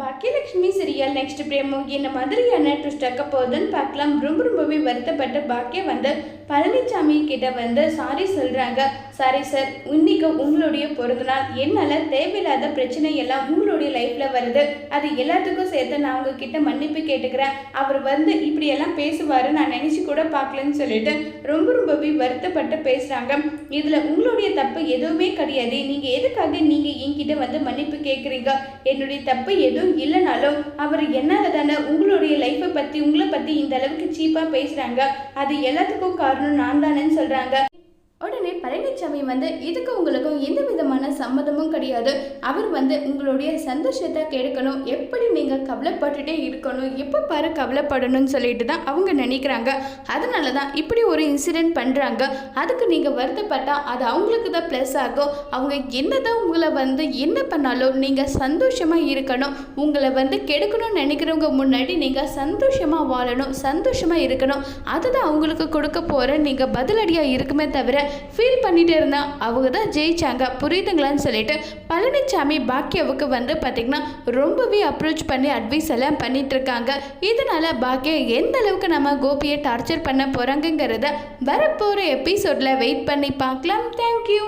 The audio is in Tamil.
பாக்கியலட்சுமி சீரியல் நெக்ஸ்ட் பிரேமோ என்ன மாதிரியான ட்விஸ்ட் ஆக்க போகுதுன்னு பார்க்கலாம். ரொம்ப ரொம்பவே வருத்தப்பட்ட பாக்கிய வந்து பழனிசாமி கிட்ட வந்து சாரி சொல்கிறாங்க சாரி சார் இன்னைக்கு உங்களுடைய பிறந்தநாள் என்னால் தேவையில்லாத பிரச்சனை எல்லாம் உங்களுடைய லைஃப்பில் வருது. அது எல்லாத்துக்கும் சேர்த்து நான் உங்ககிட்ட மன்னிப்பு கேட்டுக்கிறேன். அவர் வந்து இப்படியெல்லாம் பேசுவார். நான் நினச்சி கூட பார்க்கலன்னு சொல்லிட்டு ரொம்ப ரொம்பவே வருத்தப்பட்டு பேசுகிறாங்க இதில் உங்களுடைய தப்பு எதுவுமே கிடையாது. நீங்கள் எதுக்காக நீங்கள் என்கிட்ட வந்து மன்னிப்பு கேட்குறீங்க என்னுடைய தப்பு எதுவும் இல்லைனாலும் அவர் என்னால் தானே உங்களுடைய லைஃப்பை பற்றி உங்களை பற்றி இந்த அளவுக்கு சீப்பாக பேசுகிறாங்க அது எல்லாத்துக்கும் காரணம் நான் தானேன்னு சொல்கிறாங்க பழனிசாமி வந்து இதுக்கு உங்களுக்கும் எந்த விதமான சம்மதமும் கிடையாது. அவர் வந்து உங்களுடைய சந்தோஷத்தை கெடுக்கணும். எப்படி நீங்கள் கவலைப்பட்டுட்டே இருக்கணும்? எப்போ பாரு கவலைப்படணும்னு சொல்லிட்டு தான் அவங்க நினைக்கிறாங்க. அதனால தான் இப்படி ஒரு இன்சிடெண்ட் பண்ணுறாங்க அதுக்கு நீங்கள் வருத்தப்பட்டால் அது அவங்களுக்கு தான் ப்ளஸ் ஆகும். அவங்க என்ன தான் உங்களை வந்து என்ன பண்ணாலும் நீங்கள் சந்தோஷமாக இருக்கணும். உங்களை வந்து கெடுக்கணும்னு நினைக்கிறவங்க முன்னாடி நீங்கள் சந்தோஷமாக வாழணும். சந்தோஷமாக இருக்கணும். அதுதான் அவங்களுக்கு கொடுக்க போகிற நீங்கள் பதிலடியாக இருக்குமே தவிர ஃபீல் பண்ணிகிட்டு இருந்தால் அவங்க தான் ஜெயிச்சாங்க. புரியுதுங்களான்னு சொல்லிட்டு பழனிசாமி பாக்கியாவுக்கு வந்து பார்த்திங்கன்னா ரொம்பவே அப்ரோச் பண்ணி அட்வைஸ் எல்லாம் பண்ணிகிட்ருக்காங்க இதனால் இதனால பாக்கியா எந்த அளவுக்கு நம்ம கோபியை டார்ச்சர் பண்ண போகிறாங்கங்கிறத வரப்போகிற எபிசோடில் வெயிட் பண்ணி பார்க்கலாம். தேங்க்யூ